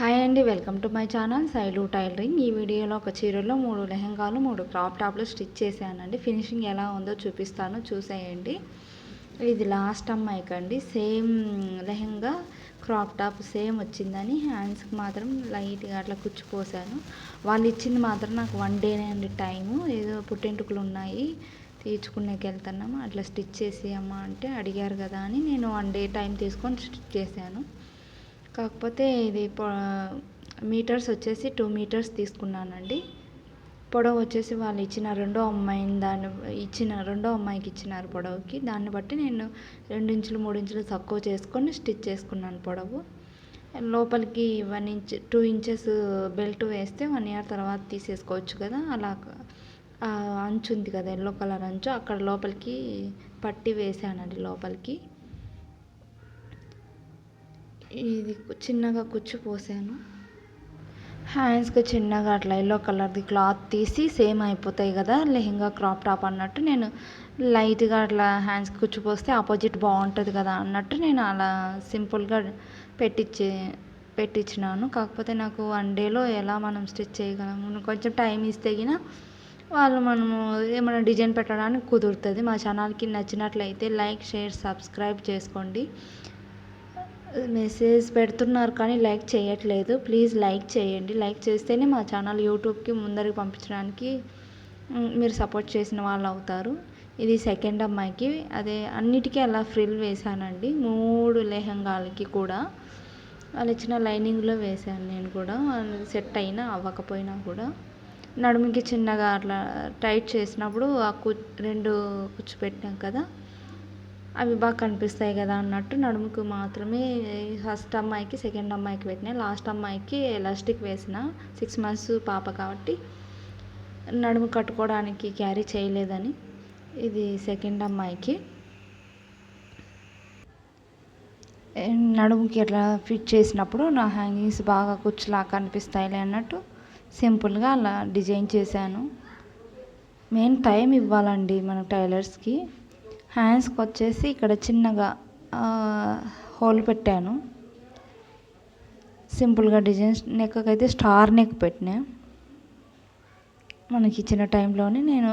Hi అండి welcome to my channel Sailu tailoring ఈ వీడియోలో ఒక చీరలో మూడు లెహంగాలు మూడు క్రాప్ టాప్లు స్టిచ్ చేశానండి. ఫినిషింగ్ ఎలా ఉందో చూపిస్తాను చూసేయండి. ఇది లాస్ట్ అమ్మాయికి అండి same lehenga crop top same వచ్చిందని హ్యాండ్స్కి మాత్రం లైట్గా అట్లా కుచ్చిపోసాను. వాళ్ళు ఇచ్చింది మాత్రం నాకు వన్ డేనే అండి టైము ఏదో పుట్టెంటుకలు ఉన్నాయి తీర్చుకునేకి వెళ్తున్నాము అట్లా స్టిచ్ చేసి అమ్మ అంటే అడిగారు కదా అని నేను వన్ డే టైం తీసుకొని స్టిచ్ చేశాను. కాకపోతే ఇది మీటర్స్ వచ్చేసి టూ మీటర్స్ తీసుకున్నానండి. పొడవు వచ్చేసి వాళ్ళు ఇచ్చిన రెండో అమ్మాయిని దాన్ని ఇచ్చిన రెండో అమ్మాయికి ఇచ్చినారు పొడవుకి. దాన్ని బట్టి నేను రెండు ఇంచులు మూడు ఇంచులు తక్కువ చేసుకొని స్టిచ్ చేసుకున్నాను పొడవు. లోపలికి one inch two inches belt వేస్తే వన్ ఇయర్ తర్వాత తీసేసుకోవచ్చు కదా అలా అంచు ఉంది కదా ఎల్లో కలర్ అంచు అక్కడ లోపలికి పట్టి వేసానండి లోపలికి. ఇది చిన్నగా కుచ్చు పోసాను. హ్యాండ్స్కి చిన్నగా అట్లా ఎల్లో కలర్ది క్లాత్ తీసి సేమ్ అయిపోతాయి కదా లెహెంగా క్రాప్ టాప్ అన్నట్టు. నేను లైట్గా అట్లా హ్యాండ్స్కి కుచ్చు పోస్తే ఆపోజిట్ బాగుంటుంది కదా అన్నట్టు నేను అలా సింపుల్గా పెట్టించే పెట్టించినాను కాకపోతే నాకు వన్ డేలో ఎలా మనం స్టిచ్ చేయగలము? కొంచెం టైం ఇస్తే గిన వాళ్ళు మనము ఏమైనా డిజైన్ పెట్టడానికి కుదురుతుంది. మా ఛానల్కి నచ్చినట్లయితే లైక్ షేర్ సబ్స్క్రైబ్ చేసుకోండి. మెసేజ్ పెడుతున్నారు కానీ లైక్ చేయట్లేదు. ప్లీజ్ లైక్ చేయండి. లైక్ చేస్తేనే మా ఛానల్ యూట్యూబ్కి ముందరికి పంపించడానికి మీరు సపోర్ట్ చేసిన వాళ్ళు అవుతారు. ఇది సెకండ్ అమ్మాయికి. అదే అన్నిటికీ అలా ఫ్రిల్ వేశానండి. మూడు లెహంగాలకి కూడా. వాళ్ళు ఇచ్చిన లైనింగ్లో వేశాను నేను కూడా. సెట్ అయినా అవ్వకపోయినా కూడా. నడుముకి చిన్నగా అట్లా టైట్ చేసినప్పుడు ఆ కు రెండు కూర్చోపెట్టాం కదా. అవి బాగా కనిపిస్తాయి కదా అన్నట్టు నడుముకు మాత్రమే ఫస్ట్ అమ్మాయికి సెకండ్ అమ్మాయికి పెట్టిన లాస్ట్ అమ్మాయికి ఎలాస్టిక్ వేసిన సిక్స్ మంత్స్ పాప కాబట్టి నడుము కట్టుకోవడానికి క్యారీ చేయలేదని ఇది సెకండ్ అమ్మాయికి. నడుముకి అట్లా ఫిట్ చేసినప్పుడు నా హ్యాంగింగ్స్ బాగా కుచ్చులా కనిపిస్తాయిలే అన్నట్టు సింపుల్గా అలా డిజైన్ చేశాను. మెయిన్ టైం ఇవ్వాలండి మన టైలర్స్కి. హ్యాండ్స్కి వచ్చేసి ఇక్కడ చిన్నగా హోల్ పెట్టాను. సింపుల్గా డిజైన్స్ నెక్ అయితే స్టార్ నెక్ పెట్టినా. మనకి ఇచ్చిన టైంలోనే నేను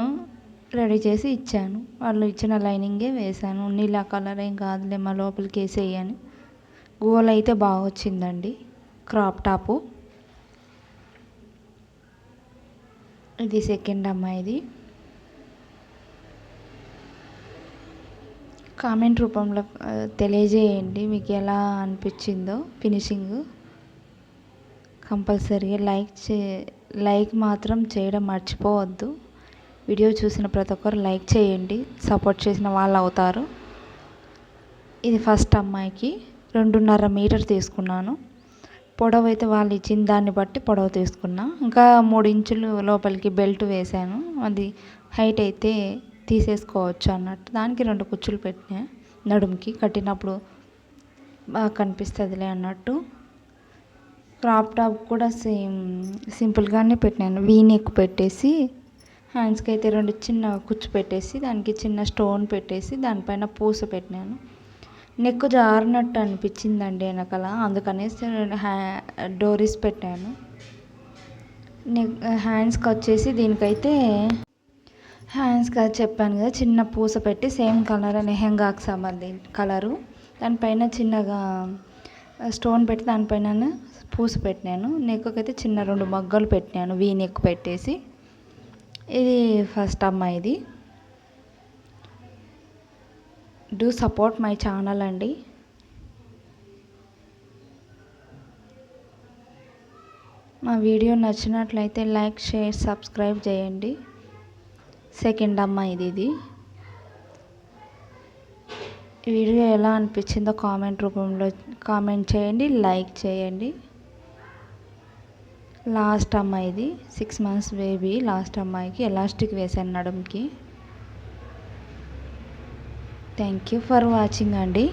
రెడీ చేసి ఇచ్చాను. వాళ్ళు ఇచ్చిన లైనింగే వేశాను. నీళ్ళ కలర్ ఏం కాదులే మా లోపలికి వేసేయని. గోల్ అయితే బాగా వచ్చిందండి క్రాప్ టాపు. ఇది సెకండ్ అమ్మాయిది. కామెంట్ రూపంలో తెలియజేయండి మీకు ఎలా అనిపించిందో ఫినిషింగ్. కంపల్సరీగా లైక్ చే లైక్ మాత్రం చేయడం మర్చిపోవద్దు. వీడియో చూసిన ప్రతి ఒక్కరు లైక్ చేయండి సపోర్ట్ చేసిన వాళ్ళు అవుతారు. ఇది ఫస్ట్ అమ్మాయికి రెండున్నర మీటర్ తీసుకున్నాను. పొడవు అయితే వాళ్ళు ఇచ్చిన దాన్ని బట్టి పొడవు తీసుకున్నా. ఇంకా మూడు ఇంచులు లోపలికి బెల్ట్ వేశాను. అది హైట్ అయితే తీసేసుకోవచ్చు అన్నట్టు. దానికి రెండు కుచ్చులు పెట్టినా నడుముకి కట్టినప్పుడు బాగా కనిపిస్తుందిలే అన్నట్టు. క్రాప్ టాప్ కూడా సేమ్ సింపుల్గానే పెట్టినాను. వీనెక్ పెట్టేసి హ్యాండ్స్కి అయితే రెండు చిన్న కుచ్చు పెట్టేసి దానికి చిన్న స్టోన్ పెట్టేసి దానిపైన పూస పెట్టినాను. నెక్ జారినట్టు అనిపించిందండి వెనకాల. అందుకనేసి హ్యా డోరీస్ పెట్టాను. నెక్ హ్యాండ్స్కి వచ్చేసి దీనికైతే హ్యాండ్స్ కదా చెప్పాను కదా చిన్న పూస పెట్టి సేమ్ కలర్ లెహెంగాకి సంబంధించి కలరు. దానిపైన చిన్నగా స్టోన్ పెట్టి దానిపైన పూస పెట్టినాను. నెక్కి అయితే చిన్న రెండు మగ్గలు పెట్టినాను వీ నెక్ పెట్టేసి. ఇది ఫస్ట్ అమ్మాయిది డూ సపోర్ట్ మై ఛానల్ అండి. మా వీడియో నచ్చినట్లయితే లైక్ షేర్ సబ్స్క్రైబ్ చేయండి. సెకండ్ అమ్మాయిది ఇది వీడియో ఎలా అనిపించిందో కామెంట్ రూపంలో కామెంట్ చేయండి లైక్ చేయండి. లాస్ట్ అమ్మాయిది సిక్స్ మంత్స్ బేబీ లాస్ట్ అమ్మాయికి ఎలాస్టిక్ వేసాను నడుముకి. థ్యాంక్ యూ ఫర్ వాచింగ్ అండి.